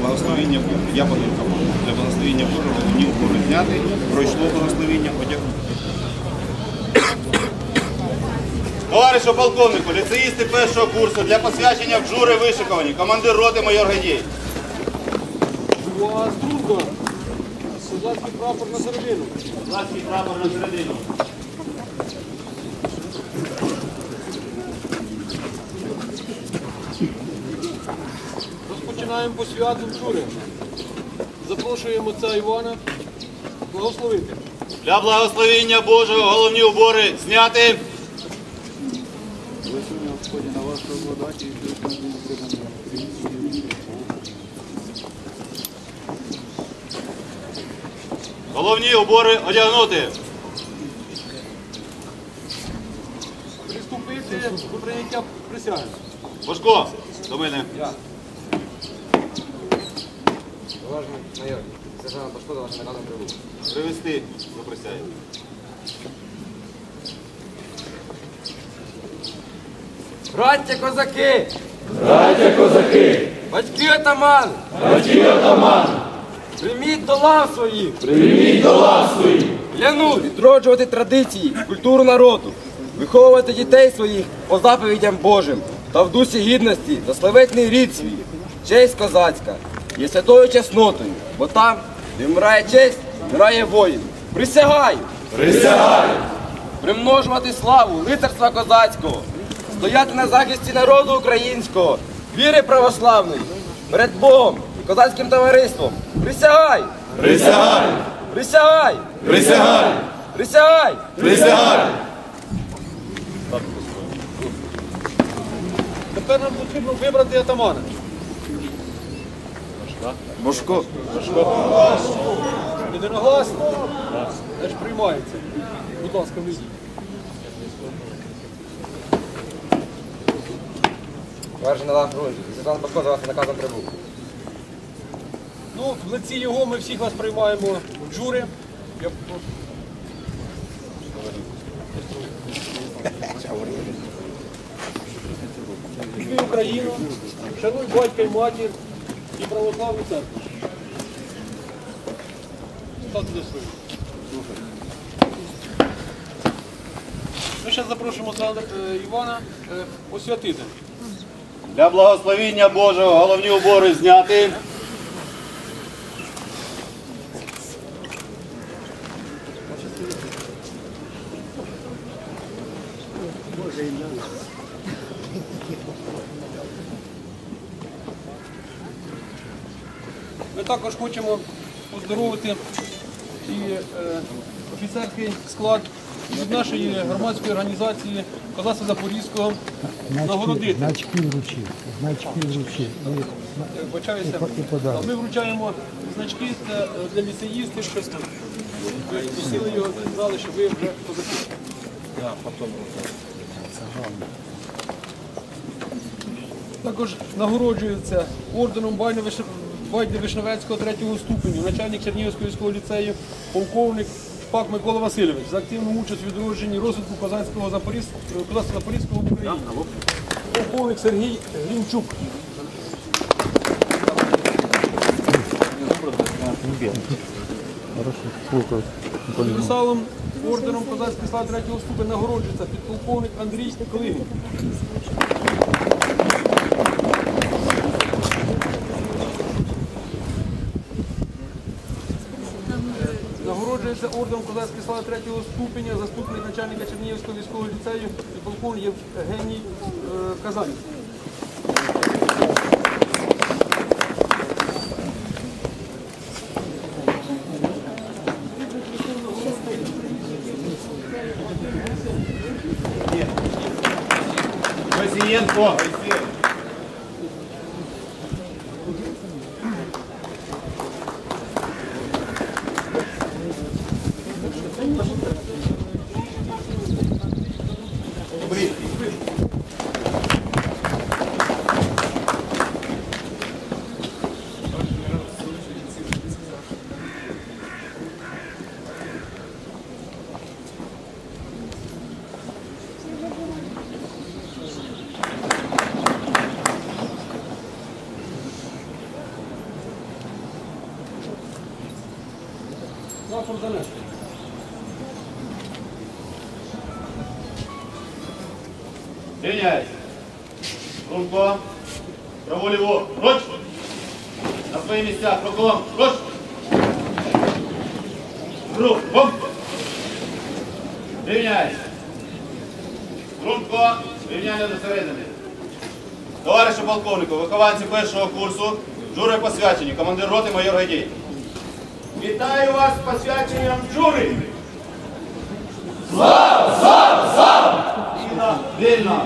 благословіння Боже. Я подивився. Для благословіння Божого головні убори зняти, пройшло благословіння, подякую. Товаришу полковнику, ліцеїсти першого курсу для посвячення в джури вишиковані. Командир роти майор Гадєй. У вас трудно. Солдатський прапор на середину. Козацький прапор на середину. Розпочинаємо посвяту джури. Запрошуємо отця Івана благословити. Для благословіння Божого головні убори зняти. Головні убори одягнути. Приступити до прийняття присяги. Божко, до мене. Уважно, майор. Сержант Пашко, вашим наказом прибув. Привести до присяги. Браття козаки! Браття козаки! Батьки отаман! Батьки отаман! Прийміть до лав своїх! Прийміть до лав своїх! Клянуть відроджувати традиції, культуру народу, виховувати дітей своїх по заповідям Божим та в дусі гідності та славетний рід свій. Честь козацька є святою чеснотою, бо там, де вмирає честь, вмирає воїн. Присягаю! Присягаю! примножувати славу лицарства козацького, стояти на захисті народу українського, віри православної, перед Богом і козацьким товариством. Присягай! Присягай! Присягай! Присягай! Присягай! Присягай! Тепер нам потрібно вибрати атамана. Бошко. Єдиногласно? Теж приймається. Будь ласка, вийдіть. Товариш Нелан Грунь, Сержант Пашко за вашим наказом прибув. Ну, в лиці його ми всіх вас приймаємо в джури. Я прошу. Люби Україну, шануй батька і матір і православну церкву. Ми зараз запрошуємо е, Івана е, освятити. Для благословіння Божого головні убори зняти. Ми також хочемо поздоровити і е, офіцерський склад від нашої громадської організації Козацтва Запорізького нагородити. Значки вручив, значки вручив. Подарунок. Ми вручаємо значки це, е, для ліцеїстів, щоб ви просили його, сказали, що ви вже козаки. Також нагороджується орденом Байна Байдя Вишневецького третього ступеню, начальник Чернігівського військового ліцею, полковник Шпак Микола Васильович за активну участь у відродженні розвитку козацького Запоріз... козацтва Запорізького в Україні. Полковник Сергій Глінчук. Універсалом орденом козацької слави третього ступеня нагороджується підполковник Андрій Климов. Нагороджується орденом козацької слави третього ступеня заступник начальника Чернігівського військового ліцею і полковник Євгеній е, Казанів. Прапор занести. Рівняйся. Рунко. Право ліво. На свої місця. Кроком. Руч. Рух. Бом. Рівняйся. Рунко. Рівняння до середини. Товаришу полковнику, вихованці першого курсу, жури посвячені, командир роти майор Гайдій. Вітаю вас з посвяченням джури! Слава! Слава! Слава! Вільно!